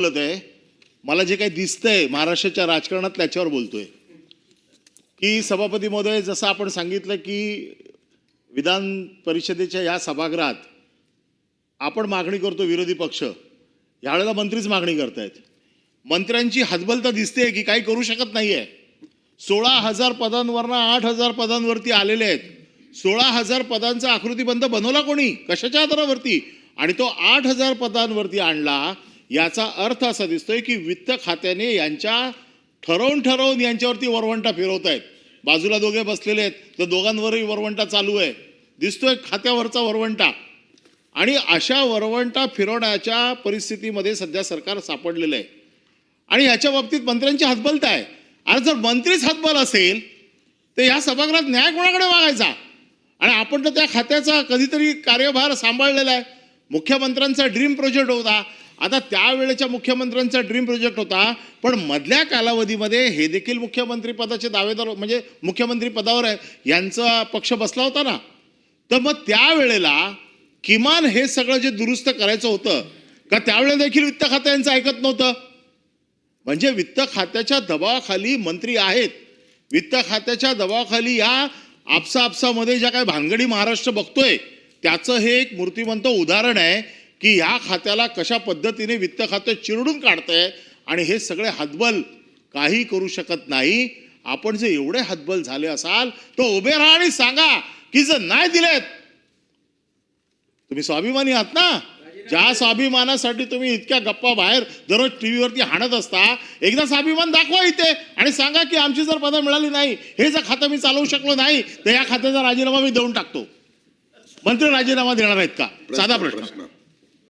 बोलत आहे मला जे काही दिसतंय महाराष्ट्राच्या राजकारणात त्याच्यावर बोलतोय. की सभापती महोदय जसं आपण सांगितलं की विधान परिषदेच्या या सभागृहात आपण मागणी करतो विरोधी पक्ष. यावेळेला मंत्रीच मागणी करतायत. मंत्र्यांची हतबलता दिसते की काही करू शकत नाहीये. सोळा हजार पदांवरनं आठ हजार पदांवरती आलेले आहेत. सोळा हजार पदांचा आकृतीबंध बनवला कोणी? कशाच्या आधारावरती? आणि तो आठ हजार पदांवरती आणला याचा अर्थ असा दिसतोय की वित्त खात्याने यांच्या ठरवून ठरवून यांच्यावरती वरवंटा फिरवत आहेत. बाजूला दोघे बसलेले आहेत तर दोघांवरही वरवंटा चालू आहे. दिसतोय खात्यावरचा वरवंटा. आणि अशा वरवंटा फिरवण्याच्या परिस्थितीमध्ये सध्या सरकार सापडलेलं आहे. आणि ह्याच्या बाबतीत मंत्र्यांची हातबलता आहे. आणि जर मंत्रीच हातबल असेल तर या सभागृहात न्याय कोणाकडे मागायचा? आणि आपण तर त्या खात्याचा कधीतरी कार्यभार सांभाळलेला आहे. मुख्यमंत्र्यांचा ड्रीम प्रोजेक्ट होता. आता त्यावेळेच्या मुख्यमंत्र्यांचा ड्रीम प्रोजेक्ट होता पण मधल्या कालावधीमध्ये हे देखील मुख्यमंत्री पदाचे दावेदार म्हणजे मुख्यमंत्री पदावर आहे यांचा पक्ष बसला होता ना? तर मग त्यावेळेला किमान हे सगळं जे दुरुस्त करायचं होतं का त्यावेळेला देखील वित्त खातं यांचं ऐकत नव्हतं? म्हणजे वित्त खात्याच्या दबावाखाली मंत्री आहेत. वित्त खात्याच्या दबावाखाली या आपसा आपसामध्ये ज्या काही भानगडी महाराष्ट्र बघतोय त्याचं हे एक मूर्तिमंत उदाहरण आहे की या खात्याला कशा पद्धतीने वित्त खातं चिरडून काढतंय आणि हे सगळे हतबल काही करू शकत नाही. आपण जे एवढे हतबल झाले असाल तर उभे राहा आणि सांगा की जर नाही दिलेत तुम्ही स्वाभिमानी आहात ना? ज्या स्वाभिमानासाठी तुम्ही इतक्या गप्पा बाहेर दररोज टीव्हीवरती हाणत असता एकदा स्वाभिमान दाखवा इथे आणि सांगा की आमची जर पदं मिळाली नाही हे जर खातं मी चालवू शकलो नाही तर या खात्याचा राजीनामा मी देऊन टाकतो. मंत्री राजीनामा देणार आहेत का? साधा प्रश्न.